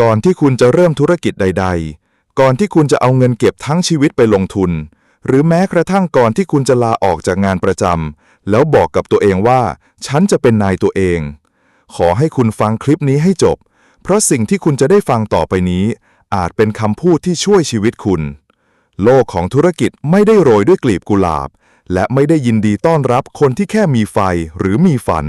ก่อนที่คุณจะเริ่มธุรกิจใด ๆ ก่อนที่คุณจะเอาเงินเก็บทั้งชีวิตไปลงทุน หรือแม้กระทั่งก่อนที่คุณจะลาออกจากงานประจำแล้วบอกกับตัวเองว่า ฉันจะเป็นนายตัวเอง ขอให้คุณฟังคลิปนี้ให้จบ เพราะสิ่งที่คุณจะได้ฟังต่อไปนี้ อาจเป็นคำพูดที่ช่วยชีวิตคุณ โลกของธุรกิจไม่ได้โรยด้วยกลีบกุหลาบ และไม่ได้ยินดีต้อนรับคนที่แค่มีไฟหรือมีฝัน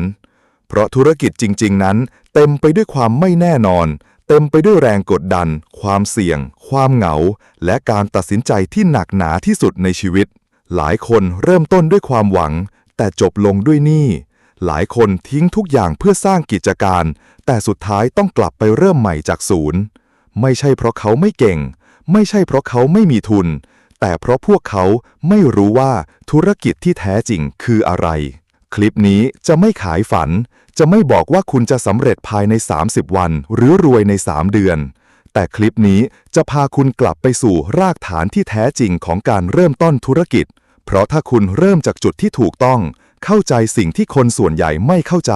เพราะธุรกิจจริง ๆ นั้น เต็มไปด้วยความไม่แน่นอน เต็มไปด้วยแรงกดดัน ความเสี่ยง ความเหงา และการตัดสินใจที่หนักหนาที่สุดในชีวิต หลายคนเริ่มต้นด้วยความหวัง แต่จบลงด้วยหนี้หลายคนทิ้งทุกอย่างเพื่อสร้างกิจการ แต่สุดท้ายต้องกลับไปเริ่มใหม่จากศูนย์ ไม่ใช่เพราะเขาไม่เก่ง ไม่ใช่เพราะเขาไม่มีทุน แต่เพราะพวกเขาไม่รู้ว่าธุรกิจที่แท้จริงคืออะไร คลิปนี้จะไม่ขายฝัน จะไม่บอกว่าคุณจะสำเร็จภายใน 30 วัน หรือรวยใน 3 เดือน แต่คลิปนี้จะพาคุณกลับไปสู่รากฐานที่แท้จริงของการเริ่มต้นธุรกิจ เพราะถ้าคุณเริ่มจากจุดที่ถูกต้อง เข้าใจสิ่งที่คนส่วนใหญ่ไม่เข้าใจ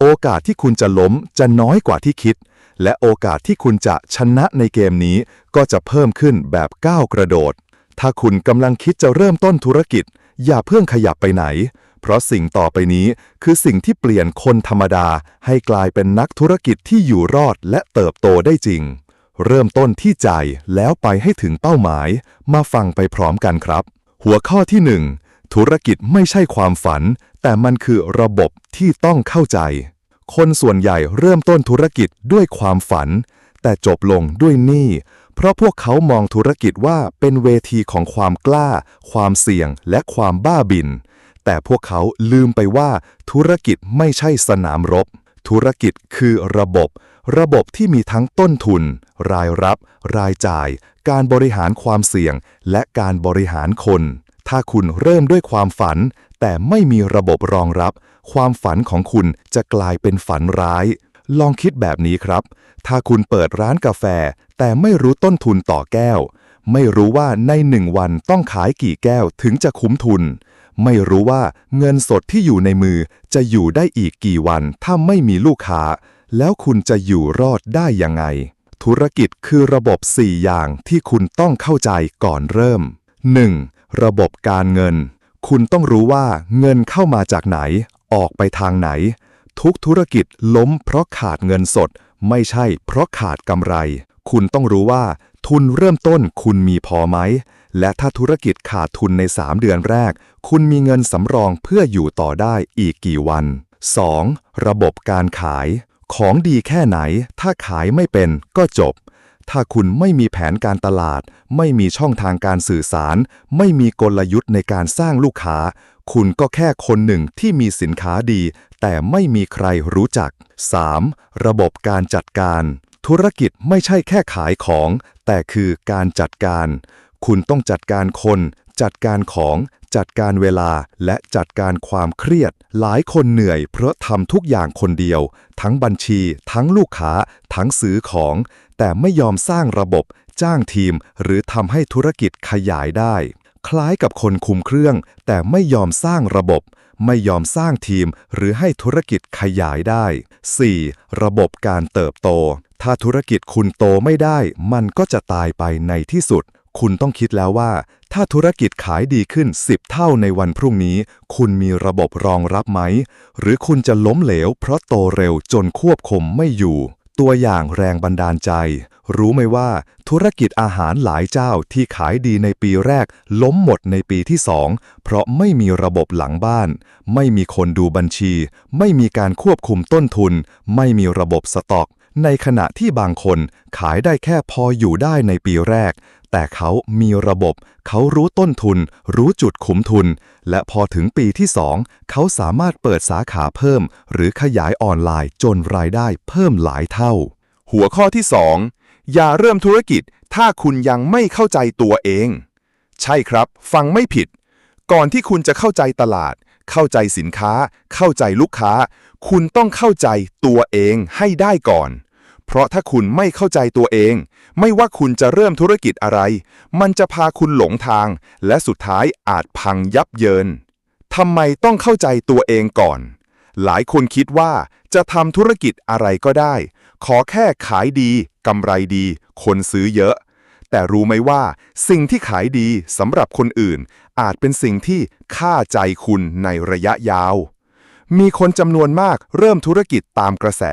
โอกาสที่คุณจะล้มจะน้อยกว่าที่คิด และโอกาสที่คุณจะชนะในเกมนี้ ก็จะเพิ่มขึ้นแบบก้าวกระโดด ถ้าคุณกำลังคิดจะเริ่มต้นธุรกิจ อย่าเพิ่งขยับไปไหน ราะสิ่งต่อไปนี้คือสิ่งที่เปลี่ยนคนธรรมดาให้กลายเป็นนักธุรกิจที่อยู่รอดและเติบโตได้จริง เริ่มต้นที่ใจแล้วไปให้ถึงเป้าหมาย มาฟังไปพร้อมกันครับ หัวข้อที่ 1 ธุรกิจไม่ใช่ความฝัน แต่มันคือระบบที่ต้องเข้าใจ คนส่วนใหญ่เริ่มต้นธุรกิจด้วยความฝัน แต่จบลงด้วยหนี้เพราะพวกเขามองธุรกิจว่าเป็นเวทีของความกล้า ความเสี่ยง และความบ้าบิน แต่พวกเขาลืมไปว่าธุรกิจไม่ใช่สนามรบ ธุรกิจคือระบบ ระบบที่มีทั้งต้นทุน รายรับ รายจ่าย การบริหารความเสี่ยง และการบริหารคน ถ้าคุณเริ่มด้วยความฝัน แต่ไม่มีระบบรองรับ ความฝันของคุณจะกลายเป็นฝันร้ายลองคิดแบบนี้ครับ ถ้าคุณเปิดร้านกาแฟ แต่ไม่รู้ต้นทุนต่อแก้ว ไม่รู้ว่าในหนึ่งวันต้องขายกี่แก้วถึงจะคุ้มทุน ไม่รู้ว่าเงินสดที่อยู่ในมือจะอยู่ได้อีกกี่วันถ้าไม่มีลูกค้า แล้วคุณจะอยู่รอดได้ยังไง ธุรกิจคือระบบ 4 อย่างที่คุณต้องเข้าใจก่อนเริ่ม 1. ระบบการเงิน คุณต้องรู้ว่าเงินเข้ามาจากไหน ออกไปทางไหน ทุกธุรกิจล้มเพราะขาดเงินสด ไม่ใช่เพราะขาดกำไร คุณต้องรู้ว่า ทุนเริ่มต้นคุณมีพอไหม และถ้าธุรกิจขาดทุนใน 3 เดือนแรก คุณมีเงินสำรองเพื่ออยู่ต่อได้อีกกี่วัน 2. ระบบการขาย ของดีแค่ไหน ถ้าขายไม่เป็นก็จบ ถ้าคุณไม่มีแผนการตลาด ไม่มีช่องทางการสื่อสาร ไม่มีกลยุทธ์ในการสร้างลูกค้า คุณก็แค่คนหนึ่งที่มีสินค้าดี แต่ไม่มีใครรู้จัก 3. ระบบการจัดการ ธุรกิจไม่ใช่แค่ขายของ แต่คือการจัดการ คุณต้องจัดการคน จัดการของ จัดการเวลา และจัดการความเครียด หลายคนเหนื่อยเพราะทำทุกอย่างคนเดียว ทั้งบัญชี ทั้งลูกค้า ทั้งซื้อของ แต่ไม่ยอมสร้างระบบ จ้างทีม หรือทำให้ธุรกิจขยายได้ คล้ายกับคนคุมเครื่อง แต่ไม่ยอมสร้างระบบ ไม่ยอมสร้างทีม หรือให้ธุรกิจขยายได้ 4. ระบบการเติบโตถ้าธุรกิจคุณโตไม่ได้ มันก็จะตายไปในที่สุด คุณต้องคิดแล้วว่า ถ้าธุรกิจขายดีขึ้น 10 เท่าในวันพรุ่งนี้ คุณมีระบบรองรับไหม หรือคุณจะล้มเหลว เพราะโตเร็วจนควบคุมไม่อยู่ ตัวอย่างแรงบันดาลใจ รู้ไหมว่า ธุรกิจอาหารหลายเจ้าที่ขายดีในปีแรก ล้มหมดในปีที่สองเพราะไม่มีระบบหลังบ้าน ไม่มีคนดูบัญชี ไม่มีการควบคุมต้นทุน ไม่มีระบบสต็อก ในขณะที่บางคนขายได้แค่พออยู่ได้ในปีแรก แต่เขามีระบบ เขารู้ต้นทุน รู้จุดขุมทุน และพอถึงปีที่สองเขาสามารถเปิดสาขาเพิ่ม หรือขยายออนไลน์จนรายได้เพิ่มหลายเท่า หัวข้อที่ 2 อย่าเริ่มธุรกิจถ้าคุณยังไม่เข้าใจตัวเอง ใช่ครับ ฟังไม่ผิด ก่อนที่คุณจะเข้าใจตลาด เข้าใจสินค้า เข้าใจลูกค้า คุณต้องเข้าใจตัวเองให้ได้ก่อน เพราะถ้าคุณไม่เข้าใจตัวเอง ไม่ว่าคุณจะเริ่มธุรกิจอะไร มันจะพาคุณหลงทาง และสุดท้ายอาจพังยับเยินทำไมต้องเข้าใจตัวเองก่อน หลายคนคิดว่าจะทำธุรกิจอะไรก็ได้ ขอแค่ขายดีกำไรดี คนซื้อเยอะ แต่รู้ไหมว่า สิ่งที่ขายดีสำหรับคนอื่น อาจเป็นสิ่งที่ฆ่าใจคุณในระยะยาว มีคนจำนวนมากเริ่มธุรกิจตามกระแส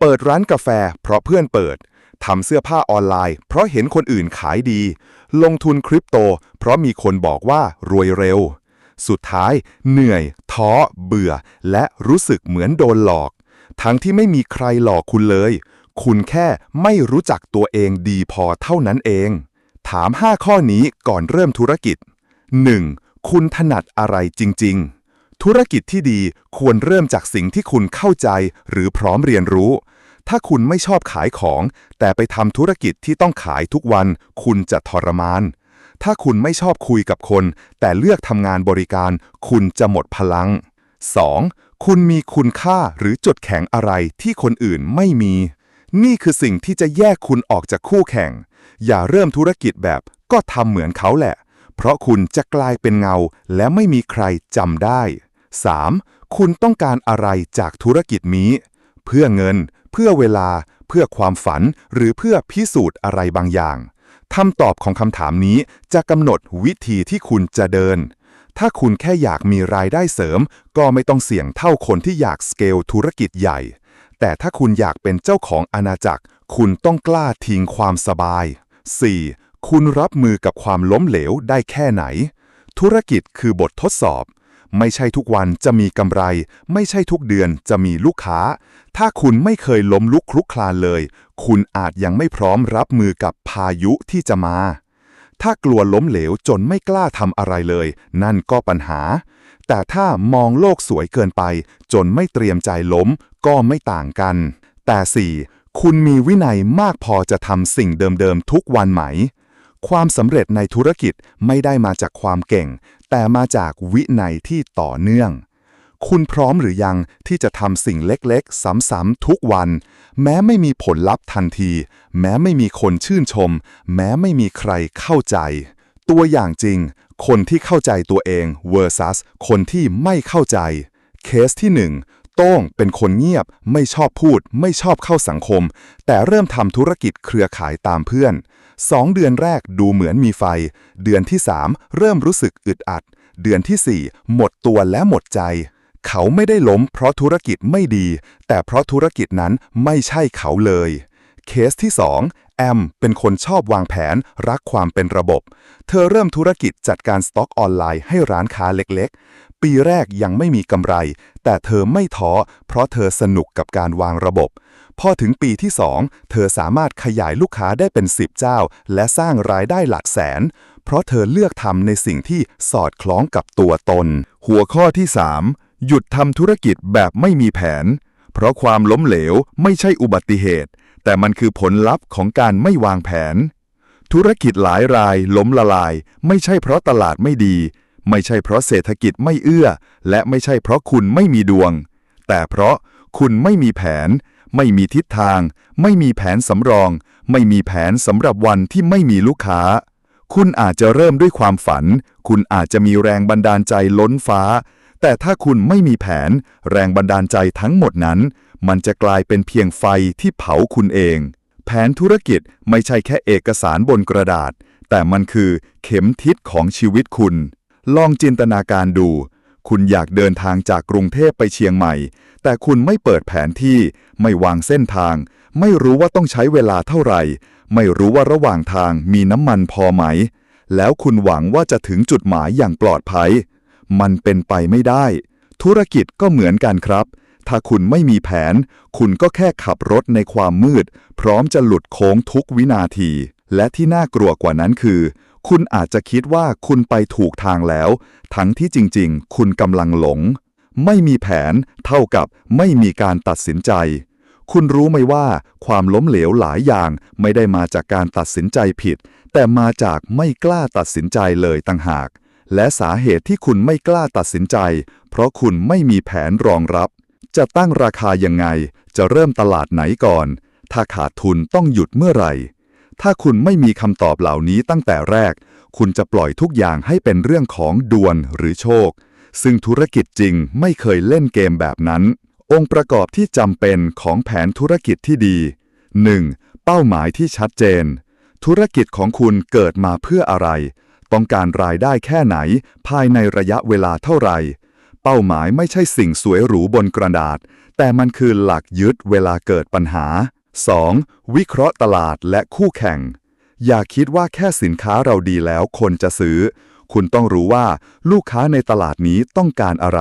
เปิดร้านกาแฟ เพราะเพื่อนเปิด ทำเสื้อผ้าออนไลน์ เพราะเห็นคนอื่นขายดี ลงทุนคริปโต เพราะมีคนบอกว่ารวยเร็ว สุดท้าย เหนื่อย ท้อ เบื่อ และรู้สึกเหมือนโดนหลอก ทั้งที่ไม่มีใครหลอกคุณเลย คุณแค่ไม่รู้จักตัวเองดีพอเท่านั้นเอง ถาม 5 ข้อนี้ก่อนเริ่มธุรกิจ 1. คุณถนัดอะไรจริง ๆธุรกิจที่ดีควรเริ่มจากสิ่งที่คุณเข้าใจหรือพร้อมเรียนรู้ ถ้าคุณไม่ชอบขายของ แต่ไปทำธุรกิจที่ต้องขายทุกวัน คุณจะทรมาน ถ้าคุณไม่ชอบคุยกับคน แต่เลือกทำงานบริการ คุณจะหมดพลัง 2. คุณมีคุณค่าหรือจุดแข็งอะไรที่คนอื่นไม่มี นี่คือสิ่งที่จะแยกคุณออกจากคู่แข่ง อย่าเริ่มธุรกิจแบบก็ทำเหมือนเขาแหละ เพราะคุณจะกลายเป็นเงา และไม่มีใครจำได้ 3. คุณต้องการอะไรจากธุรกิจนี้ เพื่อเงิน เพื่อเวลา เพื่อความฝัน หรือเพื่อพิสูจน์อะไรบางอย่างคำตอบของคำถามนี้จะกำหนดวิธีที่คุณจะเดิน ถ้าคุณแค่อยากมีรายได้เสริม ก็ไม่ต้องเสี่ยงเท่าคนที่อยากสเกลธุรกิจใหญ่ แต่ถ้าคุณอยากเป็นเจ้าของอาณาจักร คุณต้องกล้าทิ้งความสบาย 4. คุณรับมือกับความล้มเหลวได้แค่ไหน ธุรกิจคือบททดสอบ ไม่ใช่ทุกวันจะมีกำไร ไม่ใช่ทุกเดือนจะมีลูกค้า ถ้าคุณไม่เคยล้มลุกคลุกคลานเลย คุณอาจยังไม่พร้อมรับมือกับพายุที่จะมา ถ้ากลัวล้มเหลวจนไม่กล้าทำอะไรเลย นั่นก็ปัญหา แต่ถ้ามองโลกสวยเกินไป จนไม่เตรียมใจล้มก็ไม่ต่างกัน แต่ 4. คุณมีวินัยมากพอจะทำสิ่งเดิมๆทุกวันไหมความสำเร็จในธุรกิจไม่ได้มาจากความเก่ง แต่มาจากวินัยที่ต่อเนื่อง คุณพร้อมหรือยังที่จะทำสิ่งเล็กๆ ซ้ำๆทุกวัน แม้ไม่มีผลลัพธ์ทันที แม้ไม่มีคนชื่นชม แม้ไม่มีใครเข้าใจ ตัวอย่างจริง คนที่เข้าใจตัวเอง versus คนที่ไม่เข้าใจ เคสที่ 1 โต้งเป็นคนเงียบ ไม่ชอบพูด ไม่ชอบเข้าสังคม แต่เริ่มทำธุรกิจเครือข่ายตามเพื่อน2เดือนแรกดูเหมือนมีไฟ เดือนที่3เริ่มรู้สึกอึดอัด เดือนที่4หมดตัวและหมดใจ เขาไม่ได้ล้มเพราะธุรกิจไม่ดี แต่เพราะธุรกิจนั้นไม่ใช่เขาเลย เคสที่2 แอมเป็นคนชอบวางแผน รักความเป็นระบบ เธอเริ่มธุรกิจจัดการสต็อกออนไลน์ให้ร้านค้าเล็กๆ ปีแรกยังไม่มีกำไร แต่เธอไม่ท้อ เพราะเธอสนุกกับการวางระบบ พอถึงปีที่ 2 เธอสามารถขยายลูกค้าได้เป็น 10 เจ้า และสร้างรายได้หลักแสน เพราะเธอเลือกทำในสิ่งที่สอดคล้องกับตัวตน หัวข้อที่ 3 หยุดทำธุรกิจแบบไม่มีแผน เพราะความล้มเหลวไม่ใช่อุบัติเหตุ แต่มันคือผลลัพธ์ของการไม่วางแผน ธุรกิจหลายรายล้มละลาย ไม่ใช่เพราะตลาดไม่ดี ไม่ใช่เพราะเศรษฐกิจไม่เอื้อ และไม่ใช่เพราะคุณไม่มีดวง แต่เพราะคุณไม่มีแผน ไม่มีทิศทาง ไม่มีแผนสำรอง ไม่มีแผนสำหรับวันที่ไม่มีลูกค้า คุณอาจจะเริ่มด้วยความฝัน คุณอาจจะมีแรงบันดาลใจล้นฟ้า แต่ถ้าคุณไม่มีแผน แรงบันดาลใจทั้งหมดนั้น มันจะกลายเป็นเพียงไฟที่เผาคุณเอง แผนธุรกิจไม่ใช่แค่เอกสารบนกระดาษ แต่มันคือเข็มทิศของชีวิตคุณ ลองจินตนาการดู คุณอยากเดินทางจากกรุงเทพไปเชียงใหม่ แต่คุณไม่เปิดแผนที่ ไม่วางเส้นทาง ไม่รู้ว่าต้องใช้เวลาเท่าไหร่ ไม่รู้ว่าระหว่างทางมีน้ำมันพอไหม แล้วคุณหวังว่าจะถึงจุดหมายอย่างปลอดภัย มันเป็นไปไม่ได้ ธุรกิจก็เหมือนกันครับ ถ้าคุณไม่มีแผน คุณก็แค่ขับรถในความมืด พร้อมจะหลุดโค้งทุกวินาที และที่น่ากลัวกว่านั้นคือ คุณอาจจะคิดว่าคุณไปถูกทางแล้ว ทั้งที่จริงๆ คุณกำลังหลง ไม่มีแผน เท่ากับไม่มีการตัดสินใจ คุณรู้ไหมว่าความล้มเหลวหลายอย่างไม่ได้มาจากการตัดสินใจผิด แต่มาจากไม่กล้าตัดสินใจเลยต่างหาก และสาเหตุที่คุณไม่กล้าตัดสินใจ เพราะคุณไม่มีแผนรองรับ จะตั้งราคายังไง จะเริ่มตลาดไหนก่อน ถ้าขาดทุนต้องหยุดเมื่อไหร่ ถ้าคุณไม่มีคำตอบเหล่านี้ตั้งแต่แรก คุณจะปล่อยทุกอย่างให้เป็นเรื่องของดวงหรือโชค ซึ่งธุรกิจจริงไม่เคยเล่นเกมแบบนั้น องค์ประกอบที่จำเป็นของแผนธุรกิจที่ดี 1. เป้าหมายที่ชัดเจน ธุรกิจของคุณเกิดมาเพื่ออะไร ต้องการรายได้แค่ไหน ภายในระยะเวลาเท่าไหร่ เป้าหมายไม่ใช่สิ่งสวยหรูบนกระดาษ แต่มันคือหลักยึดเวลาเกิดปัญหา 2. วิเคราะห์ตลาดและคู่แข่ง อย่าคิดว่าแค่สินค้าเราดีแล้วคนจะซื้อ คุณต้องรู้ว่าลูกค้าในตลาดนี้ต้องการอะไร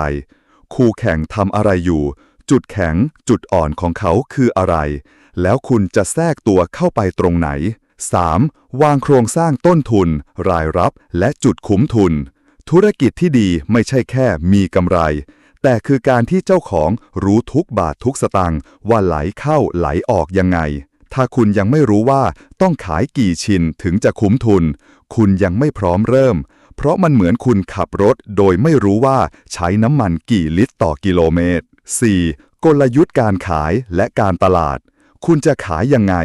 คู่แข่งทำอะไรอยู่ จุดแข็ง จุดอ่อนของเขาคืออะไร แล้วคุณจะแทรกตัวเข้าไปตรงไหน 3. วางโครงสร้างต้นทุน รายรับ และจุดคุ้มทุน ธุรกิจที่ดีไม่ใช่แค่มีกำไร แต่คือการที่เจ้าของรู้ทุกบาททุกสตางค์ว่าไหลเข้าไหลออกยังไง ถ้าคุณยังไม่รู้ว่าต้องขายกี่ชิ้นถึงจะคุ้มทุน คุณยังไม่พร้อมเริ่ม เพราะมันเหมือนคุณขับรถโดยไม่รู้ว่าใช้น้ำมันกี่ลิตรต่อกิโลเมตร 4. กลยุทธ์การขายและการตลาด คุณจะขายยังไง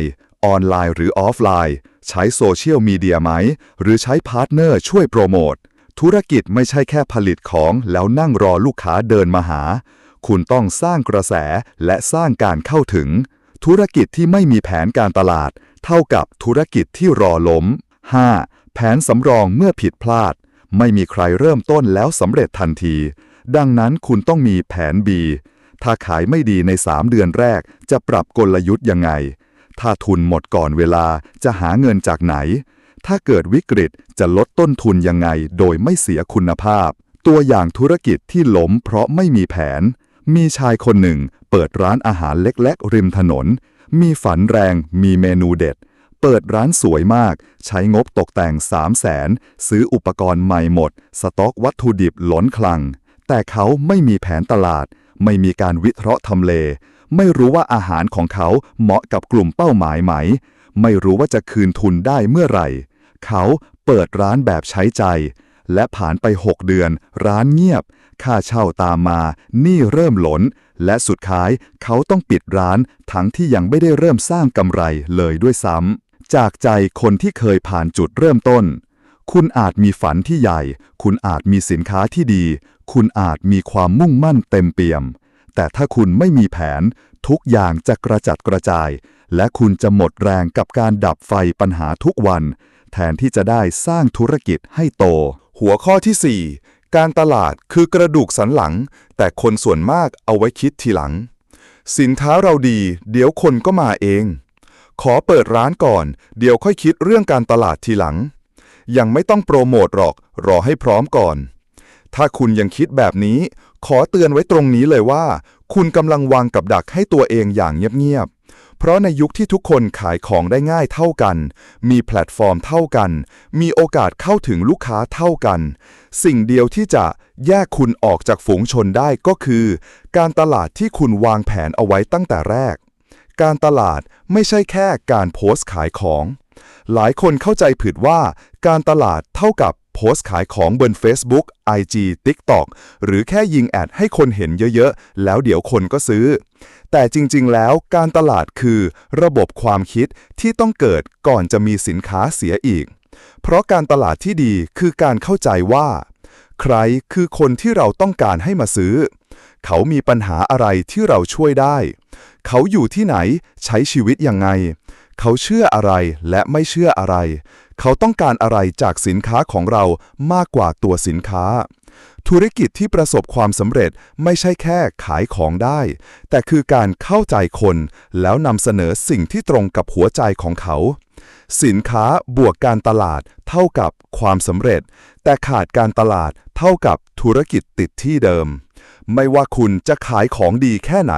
ออนไลน์หรือออฟไลน์ ใช้โซเชียลมีเดียไหม หรือใช้พาร์ทเนอร์ช่วยโปรโมท ธุรกิจไม่ใช่แค่ผลิตของแล้วนั่งรอลูกค้าเดินมาหา คุณต้องสร้างกระแสและสร้างการเข้าถึง ธุรกิจที่ไม่มีแผนการตลาด เท่ากับธุรกิจที่รอล้ม 5. แผนสำรองเมื่อผิดพลาด ไม่มีใครเริ่มต้นแล้วสำเร็จทันที ดังนั้นคุณต้องมีแผน B ถ้าขายไม่ดีใน 3 เดือนแรก จะปรับกลยุทธ์ยังไง ถ้าทุนหมดก่อนเวลาจะหาเงินจากไหน ถ้าเกิดวิกฤตจะลดต้นทุนยังไงโดยไม่เสียคุณภาพ ตัวอย่างธุรกิจที่ล้มเพราะไม่มีแผน มีชายคนหนึ่ง เปิดร้านอาหารเล็กๆ ริมถนน มีฝันแรง มีเมนูเด็ด เปิดร้านสวยมาก ใช้งบตกแต่ง 3 0 0แสนซื้ออุปกรณ์ใหม่หมด สต็อกวัตถุดิบล้นคลัง แต่เขาไม่มีแผนตลาด ไม่มีการวิเคราะห์ทำเล ไม่รู้ว่าอาหารของเขาเหมาะกับกลุ่มเป้าหมายไหม ไม่รู้ว่าจะคืนทุนได้เมื่อไหร่ เขาเปิดร้านแบบใช้ใจ และผ่านไป 6 เดือน ร้านเงียบ ค่าเช่าตามมาหนี้เริ่มหลน และสุดท้ายเขาต้องปิดร้าน ทั้งที่ยังไม่ได้เริ่มสร้างกำไรเลยด้วยซ้ำจากใจคนที่เคยผ่านจุดเริ่มต้น คุณอาจมีฝันที่ใหญ่ คุณอาจมีสินค้าที่ดี คุณอาจมีความมุ่งมั่นเต็มเปี่ยม แต่ถ้าคุณไม่มีแผน ทุกอย่างจะกระจัดกระจาย และคุณจะหมดแรงกับการดับไฟปัญหาทุกวัน แทนที่จะได้สร้างธุรกิจให้โต หัวข้อที่ 4 การตลาดคือกระดูกสันหลัง แต่คนส่วนมากเอาไว้คิดทีหลัง สินค้าเราดี เดี๋ยวคนก็มาเอง ขอเปิดร้านก่อน เดี๋ยวค่อยคิดเรื่องการตลาดทีหลัง ยังไม่ต้องโปรโมทหรอก รอให้พร้อมก่อน ถ้าคุณยังคิดแบบนี้ ขอเตือนไว้ตรงนี้เลยว่า คุณกำลังวางกับดักให้ตัวเองอย่างเงียบๆ เพราะในยุคที่ทุกคนขายของได้ง่ายเท่ากัน มีแพลตฟอร์มเท่ากัน มีโอกาสเข้าถึงลูกค้าเท่ากัน สิ่งเดียวที่จะแยกคุณออกจากฝูงชนได้ก็คือ การตลาดที่คุณวางแผนเอาไว้ตั้งแต่แรก การตลาดไม่ใช่แค่การโพสต์ขายของ หลายคนเข้าใจผิดว่า การตลาดเท่ากับ โพสต์ขายของบน Facebook IG TikTok หรือแค่ยิงแอดให้คนเห็นเยอะๆ แล้วเดี๋ยวคนก็ซื้อ แต่จริงๆ แล้วการตลาดคือระบบความคิดที่ต้องเกิดก่อนจะมีสินค้าเสียอีก เพราะการตลาดที่ดีคือการเข้าใจว่า ใครคือคนที่เราต้องการให้มาซื้อ เขามีปัญหาอะไรที่เราช่วยได้ เขาอยู่ที่ไหนใช้ชีวิตยังไง เขาเชื่ออะไรและไม่เชื่ออะไร เขาต้องการอะไรจากสินค้าของเรามากกว่าตัวสินค้า ธุรกิจที่ประสบความสำเร็จไม่ใช่แค่ขายของได้ แต่คือการเข้าใจคนแล้วนำเสนอสิ่งที่ตรงกับหัวใจของเขา สินค้าบวกการตลาดเท่ากับความสำเร็จ แต่ขาดการตลาดเท่ากับธุรกิจติดที่เดิม ไม่ว่าคุณจะขายของดีแค่ไหน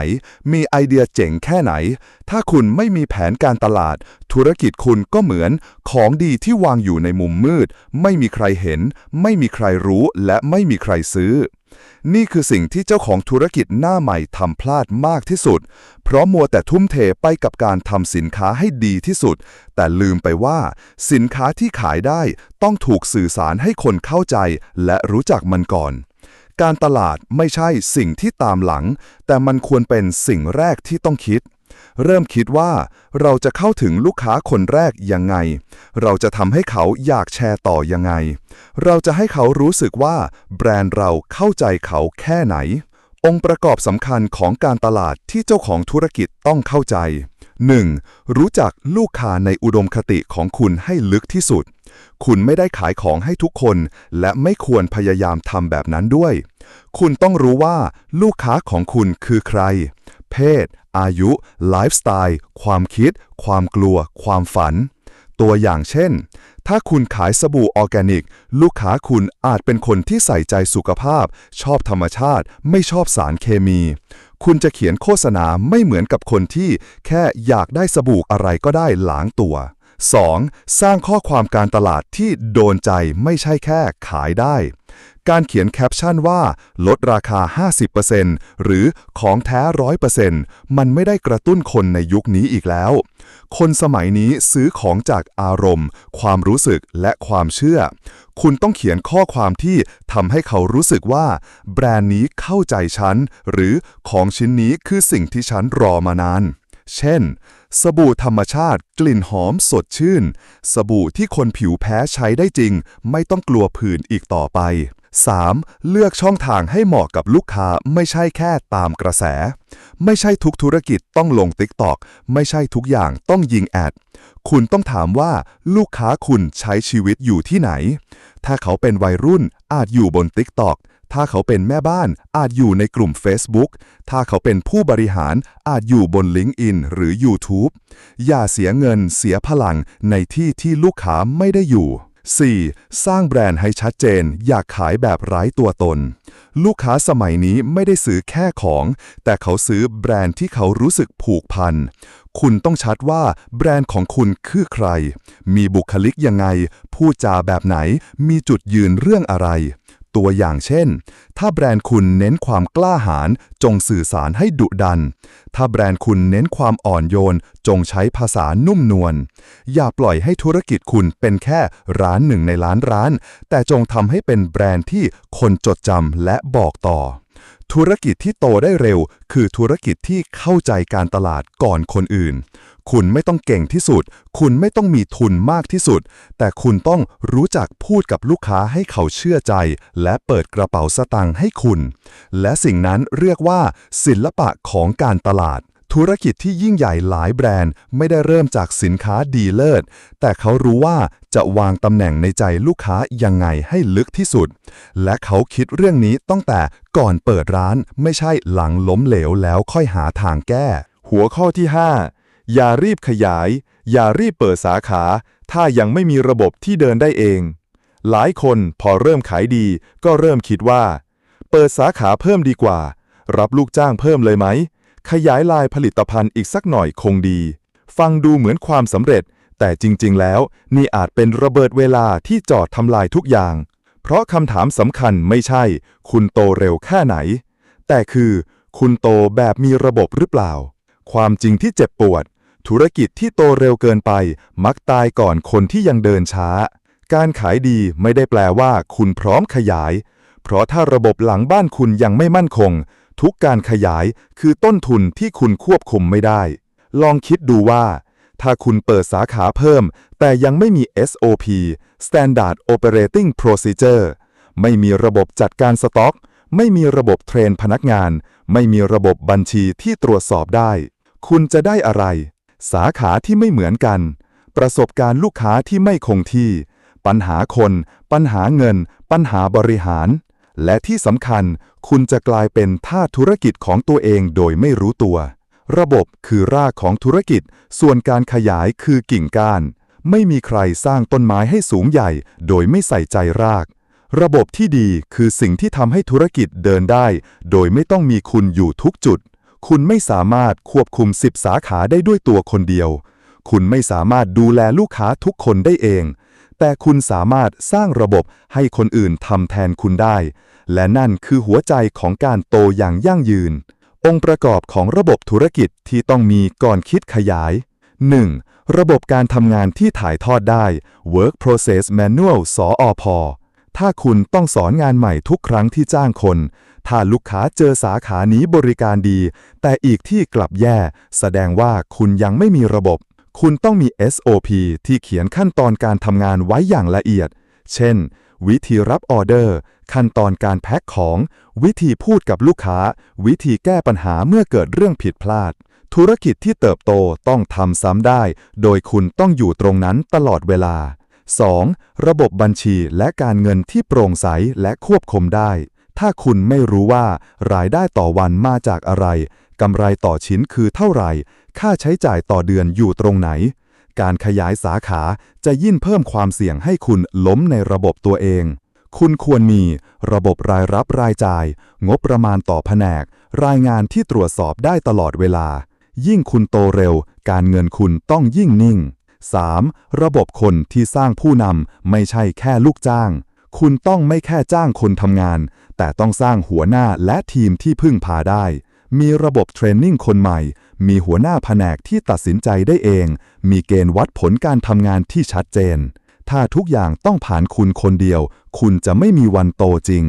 มีไอเดียเจ๋งแค่ไหน ถ้าคุณไม่มีแผนการตลาด ธุรกิจคุณก็เหมือน ของดีที่วางอยู่ในมุมมืด ไม่มีใครเห็น ไม่มีใครรู้และไม่มีใครซื้อ นี่คือสิ่งที่เจ้าของธุรกิจหน้าใหม่ทำพลาดมากที่สุด เพราะมัวแต่ทุ่มเทไปกับการทำสินค้าให้ดีที่สุด แต่ลืมไปว่า สินค้าที่ขายได้ต้องถูกสื่อสารให้คนเข้าใจ และรู้จักมันก่อน การตลาดไม่ใช่สิ่งที่ตามหลัง แต่มันควรเป็นสิ่งแรกที่ต้องคิด เริ่มคิดว่าเราจะเข้าถึงลูกค้าคนแรกยังไง เราจะทำให้เขาอยากแชร์ต่อยังไง เราจะให้เขารู้สึกว่า แบรนด์เราเข้าใจเขาแค่ไหน องค์ประกอบสำคัญของการตลาดที่เจ้าของธุรกิจต้องเข้าใจ 1. รู้จักลูกค้าในอุดมคติของคุณให้ลึกที่สุด คุณไม่ได้ขายของให้ทุกคน และไม่ควรพยายามทำแบบนั้นด้วย คุณต้องรู้ว่าลูกค้าของคุณคือใคร เพศ อายุ ไลฟ์สไตล์ ความคิด ความกลัว ความฝัน ตัวอย่างเช่น ถ้าคุณขายสบู่ออร์แกนิก ลูกค้าคุณอาจเป็นคนที่ใส่ใจสุขภาพ ชอบธรรมชาติ ไม่ชอบสารเคมี คุณจะเขียนโฆษณาไม่เหมือนกับคนที่แค่อยากได้สบู่อะไรก็ได้ล้างตัว 2. สร้างข้อความการตลาดที่โดนใจไม่ใช่แค่ขายได้ การเขียนแคปชั่นว่า ลดราคา 50%หรือของแท้ 100%มันไม่ได้กระตุ้นคนในยุคนี้อีกแล้ว คนสมัยนี้ซื้อของจากอารมณ์ ความรู้สึกและความเชื่อ คุณต้องเขียนข้อความที่ทำให้เขารู้สึกว่า แบรนด์นี้เข้าใจฉัน หรือของชิ้นนี้คือสิ่งที่ฉันรอมานาน เช่น สบู่ธรรมชาติ กลิ่นหอมสดชื่น สบู่ที่คนผิวแพ้ใช้ได้จริง ไม่ต้องกลัวผื่นอีกต่อไป 3. เลือกช่องทางให้เหมาะกับลูกค้าไม่ใช่แค่ตามกระแส ไม่ใช่ทุกธุรกิจต้องลง TikTok ไม่ใช่ทุกอย่างต้องยิงแอด คุณต้องถามว่าลูกค้าคุณใช้ชีวิตอยู่ที่ไหน ถ้าเขาเป็นวัยรุ่นอาจอยู่บน TikTok ถ้าเขาเป็นแม่บ้านอาจอยู่ในกลุ่ม Facebook ถ้าเขาเป็นผู้บริหารอาจอยู่บน LinkedIn หรือ YouTube อย่าเสียเงินเสียพลังในที่ที่ลูกค้าไม่ได้อยู่ 4. สร้างแบรนด์ให้ชัดเจน อยากขายแบบไร้ตัวตน ลูกค้าสมัยนี้ไม่ได้ซื้อแค่ของ แต่เขาซื้อแบรนด์ที่เขารู้สึกผูกพัน คุณต้องชัดว่าแบรนด์ของคุณคือใคร มีบุคลิกยังไง พูดจาแบบไหน มีจุดยืนเรื่องอะไร ตัวอย่างเช่น ถ้าแบรนด์คุณเน้นความกล้าหาญจงสื่อสารให้ดุดัน ถ้าแบรนด์คุณเน้นความอ่อนโยน จงใช้ภาษานุ่มนวล อย่าปล่อยให้ธุรกิจคุณเป็นแค่ร้านหนึ่งในล้านร้าน แต่จงทำให้เป็นแบรนด์ที่คนจดจำและบอกต่อ ธุรกิจที่โตได้เร็ว คือธุรกิจที่เข้าใจการตลาดก่อนคนอื่น คุณไม่ต้องเก่งที่สุด คุณไม่ต้องมีทุนมากที่สุด แต่คุณต้องรู้จักพูดกับลูกค้าให้เขาเชื่อใจ และเปิดกระเป๋าสตางค์ให้คุณ และสิ่งนั้นเรียกว่า ศิลปะของการตลาดธุรกิจที่ยิ่งใหญ่หลายแบรนด์ไม่ได้เริ่มจากสินค้าดีเลิศ แต่เขารู้ว่าจะวางตำแหน่งในใจลูกค้ายังไงให้ลึกที่สุด และเขาคิดเรื่องนี้ตั้งแต่ก่อนเปิดร้านไม่ใช่หลังล้มเหลวแล้วค่อยหาทางแก้ หัวข้อที่ 5 อย่ารีบขยาย อย่ารีบเปิดสาขา ถ้ายังไม่มีระบบที่เดินได้เอง หลายคนพอเริ่มขายดี ก็เริ่มคิดว่า เปิดสาขาเพิ่มดีกว่า รับลูกจ้างเพิ่มเลยไหม ขยายลายผลิตภัณฑ์อีกสักหน่อยคงดี ฟังดูเหมือนความสำเร็จ แต่จริง ๆ แล้ว นี่อาจเป็นระเบิดเวลาที่จอดทำลายทุกอย่าง เพราะคำถามสำคัญไม่ใช่ คุณโตเร็วแค่ไหน แต่คือ คุณโตแบบมีระบบหรือเปล่าความจริงที่เจ็บปวด ธุรกิจที่โตเร็วเกินไป มักตายก่อนคนที่ยังเดินช้า การขายดีไม่ได้แปลว่าคุณพร้อมขยาย เพราะถ้าระบบหลังบ้านคุณยังไม่มั่นคง ทุกการขยายคือต้นทุนที่คุณควบคุมไม่ได้ ลองคิดดูว่า ถ้าคุณเปิดสาขาเพิ่ม แต่ยังไม่มี SOP Standard Operating Procedure ไม่มีระบบจัดการสต็อก ไม่มีระบบเทรนพนักงาน ไม่มีระบบบัญชีที่ตรวจสอบได้ คุณจะได้อะไร สาขาที่ไม่เหมือนกัน ประสบการณ์ลูกค้าที่ไม่คงที่ ปัญหาคน ปัญหาเงิน ปัญหาบริหาร และที่สำคัญ คุณจะกลายเป็นท่าธุรกิจของตัวเองโดยไม่รู้ตัว ระบบคือรากของธุรกิจ ส่วนการขยายคือกิ่งก้าน ไม่มีใครสร้างต้นไม้ให้สูงใหญ่ โดยไม่ใส่ใจราก ระบบที่ดีคือสิ่งที่ทำให้ธุรกิจเดินได้ โดยไม่ต้องมีคุณอยู่ทุกจุด คุณไม่สามารถควบคุม 10 สาขาได้ด้วยตัวคนเดียว คุณไม่สามารถดูแลลูกค้าทุกคนได้เอง แต่คุณสามารถสร้างระบบให้คนอื่นทำแทนคุณได้ และนั่นคือหัวใจของการโตอย่างยั่งยืน องค์ประกอบของระบบธุรกิจที่ต้องมีก่อนคิดขยาย 1. ระบบการทำงานที่ถ่ายทอดได้ Work Process Manual สออพถ้าคุณต้องสอนงานใหม่ทุกครั้งที่จ้างคน ถ้าลูกค้าเจอสาขานี้บริการดี แต่อีกที่กลับแย่ แสดงว่าคุณยังไม่มีระบบ คุณต้องมี SOP ที่เขียนขั้นตอนการทำงานไว้อย่างละเอียด เช่น วิธีรับออเดอร์ ขั้นตอนการแพ็คของ วิธีพูดกับลูกค้า วิธีแก้ปัญหาเมื่อเกิดเรื่องผิดพลาด ธุรกิจที่เติบโตต้องทำซ้ำได้ โดยคุณต้องอยู่ตรงนั้นตลอดเวลา 2. ระบบบัญชีและการเงินที่โปร่งใสและควบคุมได้ ถ้าคุณไม่รู้ว่ารายได้ต่อวันมาจากอะไร กำไรต่อชิ้นคือเท่าไหร่ ค่าใช้จ่ายต่อเดือนอยู่ตรงไหน การขยายสาขาจะยิ่งเพิ่มความเสี่ยงให้คุณล้มในระบบตัวเอง คุณควรมีระบบรายรับรายจ่าย งบประมาณต่อแผนก รายงานที่ตรวจสอบได้ตลอดเวลา ยิ่งคุณโตเร็ว การเงินคุณต้องยิ่งนิ่ง 3. ระบบคนที่สร้างผู้นำไม่ใช่แค่ลูกจ้าง คุณต้องไม่แค่จ้างคนทำงาน แต่ต้องสร้างหัวหน้าและทีมที่พึ่งพาได้ มีระบบเทรนนิ่งคนใหม่ มีหัวหน้าแผนกที่ตัดสินใจได้เอง มีเกณฑ์วัดผลการทำงานที่ชัดเจน ถ้าทุกอย่างต้องผ่านคุณคนเดียว คุณจะไม่มีวันโตจริง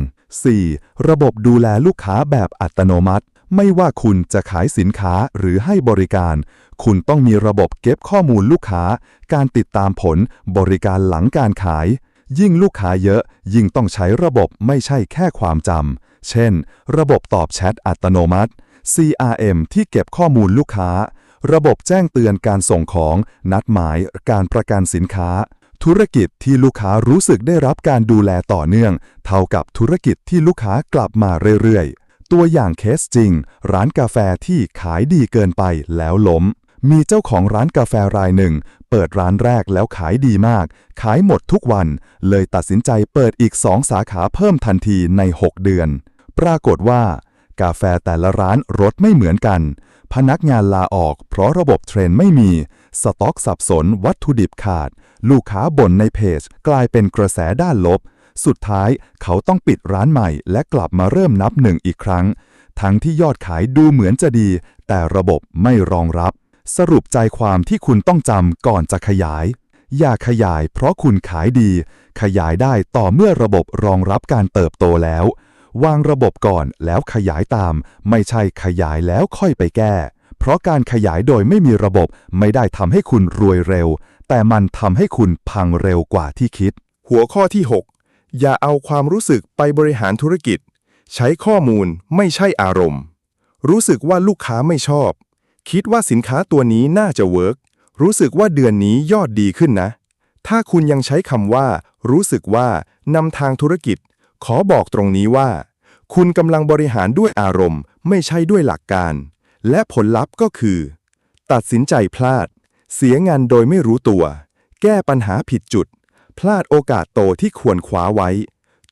4. ระบบดูแลลูกค้าแบบอัตโนมัติ ไม่ว่าคุณจะขายสินค้าหรือให้บริการ คุณต้องมีระบบเก็บข้อมูลลูกค้า การติดตามผล บริการหลังการขาย ยิ่งลูกค้าเยอะ ยิ่งต้องใช้ระบบไม่ใช่แค่ความจำ เช่น ระบบตอบแชทอัตโนมัติ CRM ที่เก็บข้อมูลลูกค้า ระบบแจ้งเตือนการส่งของ นัดหมาย การประกันสินค้า ธุรกิจที่ลูกค้ารู้สึกได้รับการดูแลต่อเนื่อง เท่ากับธุรกิจที่ลูกค้ากลับมาเรื่อยๆ ตัวอย่างเคสจริง ร้านกาแฟที่ขายดีเกินไปแล้วล้ม มีเจ้าของร้านกาแฟรายหนึ่ง เปิดร้านแรกแล้วขายดีมาก ขายหมดทุกวัน เลยตัดสินใจเปิดอีกสองสาขาเพิ่มทันทีใน 6 เดือน ปรากฏว่า กาแฟแต่ละร้านรสไม่เหมือนกัน พนักงานลาออก เพราะระบบเทรนไม่มี สต็อกสับสนวัตถุดิบขาด ลูกค้าบ่นในเพจ กลายเป็นกระแสด้านลบ สุดท้ายเขาต้องปิดร้านใหม่และกลับมาเริ่มนับหนึ่งอีกครั้ง ทั้งที่ยอดขายดูเหมือนจะดี แต่ระบบไม่รองรับ สรุปใจความที่คุณต้องจำก่อนจะขยาย อย่าขยายเพราะคุณขายดี ขยายได้ต่อเมื่อระบบรองรับการเติบโตแล้ว วางระบบก่อนแล้วขยายตาม ไม่ใช่ขยายแล้วค่อยไปแก้ เพราะการขยายโดยไม่มีระบบไม่ได้ทำให้คุณรวยเร็ว แต่มันทำให้คุณพังเร็วกว่าที่คิด หัวข้อที่ 6 อย่าเอาความรู้สึกไปบริหารธุรกิจ ใช้ข้อมูลไม่ใช่อารมณ์ รู้สึกว่าลูกค้าไม่ชอบ คิดว่าสินค้าตัวนี้น่าจะเวิร์กรู้สึกว่าเดือนนี้ยอดดีขึ้นนะ ถ้าคุณยังใช้คำว่า รู้สึกว่านำทางธุรกิจ ขอบอกตรงนี้ว่า คุณกำลังบริหารด้วยอารมณ์ ไม่ใช่ด้วยหลักการ และผลลัพธ์ก็คือ ตัดสินใจพลาด เสียงานโดยไม่รู้ตัว แก้ปัญหาผิดจุด พลาดโอกาสโตที่ควรคว้าไว้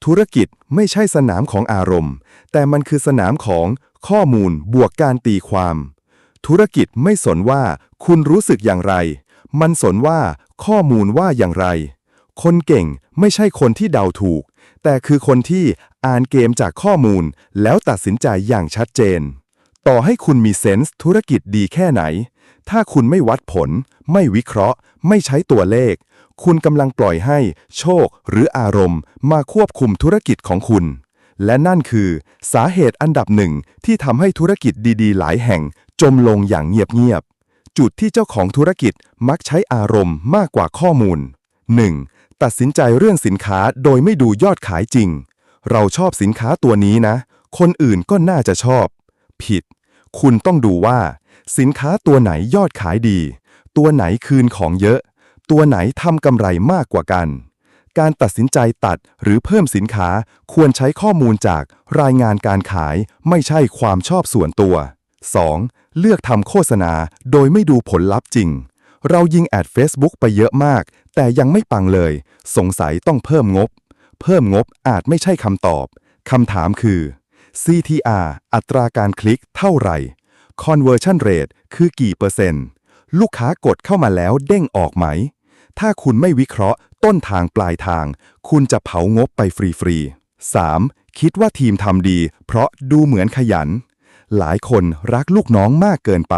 ธุรกิจไม่ใช่สนามของอารมณ์ แต่มันคือสนามของข้อมูลบวกการตีความ ธุรกิจไม่สนว่าคุณรู้สึกอย่างไร มันสนว่าข้อมูลว่าอย่างไร คนเก่งไม่ใช่คนที่เดาถูก แต่คือคนที่อ่านเกมจากข้อมูล แล้วตัดสินใจอย่างชัดเจน ต่อให้คุณมีเซนส์ธุรกิจดีแค่ไหน ถ้าคุณไม่วัดผล ไม่วิเคราะห์ ไม่ใช้ตัวเลข คุณกำลังปล่อยให้ โชคหรืออารมณ์ มาควบคุมธุรกิจของคุณ และนั่นคือสาเหตุอันดับหนึ่งที่ทำให้ธุรกิจดีๆ หลายแห่งจมลงอย่างเงียบๆ จุดที่เจ้าของธุรกิจมักใช้อารมณ์มากกว่าข้อมูล 1. ตัดสินใจเรื่องสินค้าโดยไม่ดูยอดขายจริง เราชอบสินค้าตัวนี้นะ คนอื่นก็น่าจะชอบ ผิด คุณต้องดูว่า สินค้าตัวไหนยอดขายดี ตัวไหนคืนของเยอะ ตัวไหนทำกำไรมากกว่ากัน การตัดสินใจตัดหรือเพิ่มสินค้าควรใช้ข้อมูลจากรายงานการขายไม่ใช่ความชอบส่วนตัว 2. เลือกทำโฆษณาโดยไม่ดูผลลัพธ์จริง เรายิงแอด Facebook ไปเยอะมาก แต่ยังไม่ปังเลย สงสัยต้องเพิ่มงบ เพิ่มงบอาจไม่ใช่คำตอบ คำถามคือ CTR อัตราการคลิกเท่าไหร่ Conversion Rate คือกี่เปอร์เซ็นต์ ลูกค้ากดเข้ามาแล้วเด้งออกไหม ถ้าคุณไม่วิเคราะห์ ต้นทางปลายทาง คุณจะเผางบไปฟรีๆ 3. คิดว่าทีมทำดี เพราะดูเหมือนขยัน หลายคนรักลูกน้องมากเกินไป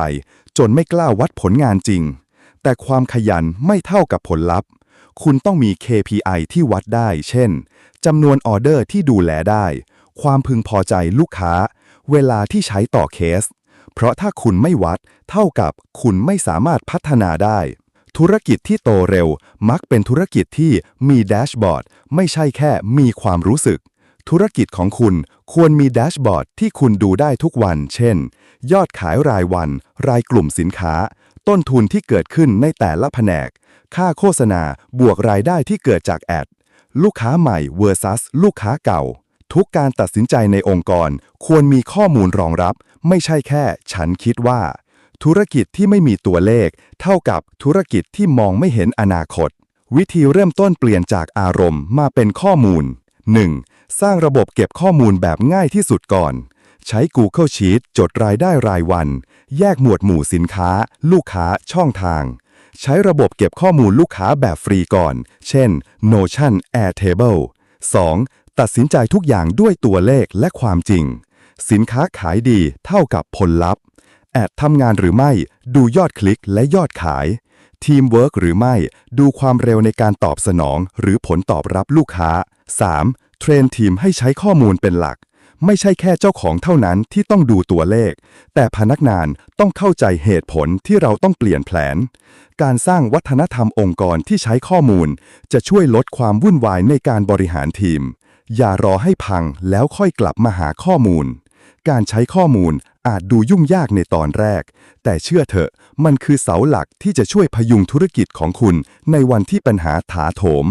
จนไม่กล้าวัดผลงานจริง แต่ความขยันไม่เท่ากับผลลัพธ์ คุณต้องมี KPI ที่วัดได้ เช่นจำนวนออเดอร์ที่ดูแลได้ ความพึงพอใจลูกค้า เวลาที่ใช้ต่อเคส เพราะถ้าคุณไม่วัด เท่ากับคุณไม่สามารถพัฒนาได้ ธุรกิจที่โตเร็ว มักเป็นธุรกิจที่มีแดชบอร์ดไม่ใช่แค่มีความรู้สึก ธุรกิจของคุณควรมีแดชบอร์ดที่คุณดูได้ทุกวัน เช่น ยอดขายรายวัน รายกลุ่มสินค้า ต้นทุนที่เกิดขึ้นในแต่ละแผนก ค่าโฆษณาบวกรายได้ที่เกิดจากแอด ลูกค้าใหม่ versus ลูกค้าเก่า ทุกการตัดสินใจในองค์กร ควรมีข้อมูลรองรับ ไม่ใช่แค่ ฉันคิดว่า ธุรกิจที่ไม่มีตัวเลข เท่ากับธุรกิจที่มองไม่เห็นอนาคต วิธีเริ่มต้นเปลี่ยนจากอารมณ์มาเป็นข้อมูล 1. สร้างระบบเก็บข้อมูลแบบง่ายที่สุดก่อน ใช้ Google Sheet จดรายได้รายวัน แยกหมวดหมู่สินค้า ลูกค้า ช่องทาง ใช้ระบบเก็บข้อมูลลูกค้าแบบฟรีก่อน เช่น Notion Airtable 2. ตัดสินใจทุกอย่างด้วยตัวเลขและความจริง สินค้าขายดีเท่ากับผลลัพธ์ แอดทำงานหรือไม่ ดูยอดคลิกและยอดขาย ทีมเวิร์กหรือไม่ ดูความเร็วในการตอบสนอง หรือผลตอบรับลูกค้า 3. เทรนทีมให้ใช้ข้อมูลเป็นหลัก ไม่ใช่แค่เจ้าของเท่านั้นที่ต้องดูตัวเลข แต่พนักงานต้องเข้าใจเหตุผลที่เราต้องเปลี่ยนแผน การสร้างวัฒนธรรมองค์กรที่ใช้ข้อมูล จะช่วยลดความวุ่นวายในการบริหารทีม อย่ารอให้พังแล้วค่อยกลับมาหาข้อมูลการใช้ข้อมูล อาจดูยุ่งยากในตอนแรก แต่เชื่อเถอะ มันคือเสาหลักที่จะช่วยพยุงธุรกิจของคุณในวันที่ปัญหาถาโถม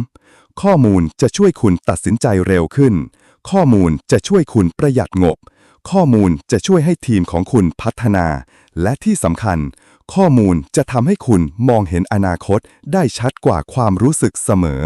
ข้อมูลจะช่วยคุณตัดสินใจเร็วขึ้น ข้อมูลจะช่วยคุณประหยัดงบ ข้อมูลจะช่วยให้ทีมของคุณพัฒนา และที่สำคัญ ข้อมูลจะทำให้คุณมองเห็นอนาคตได้ชัดกว่าความรู้สึกเสมอ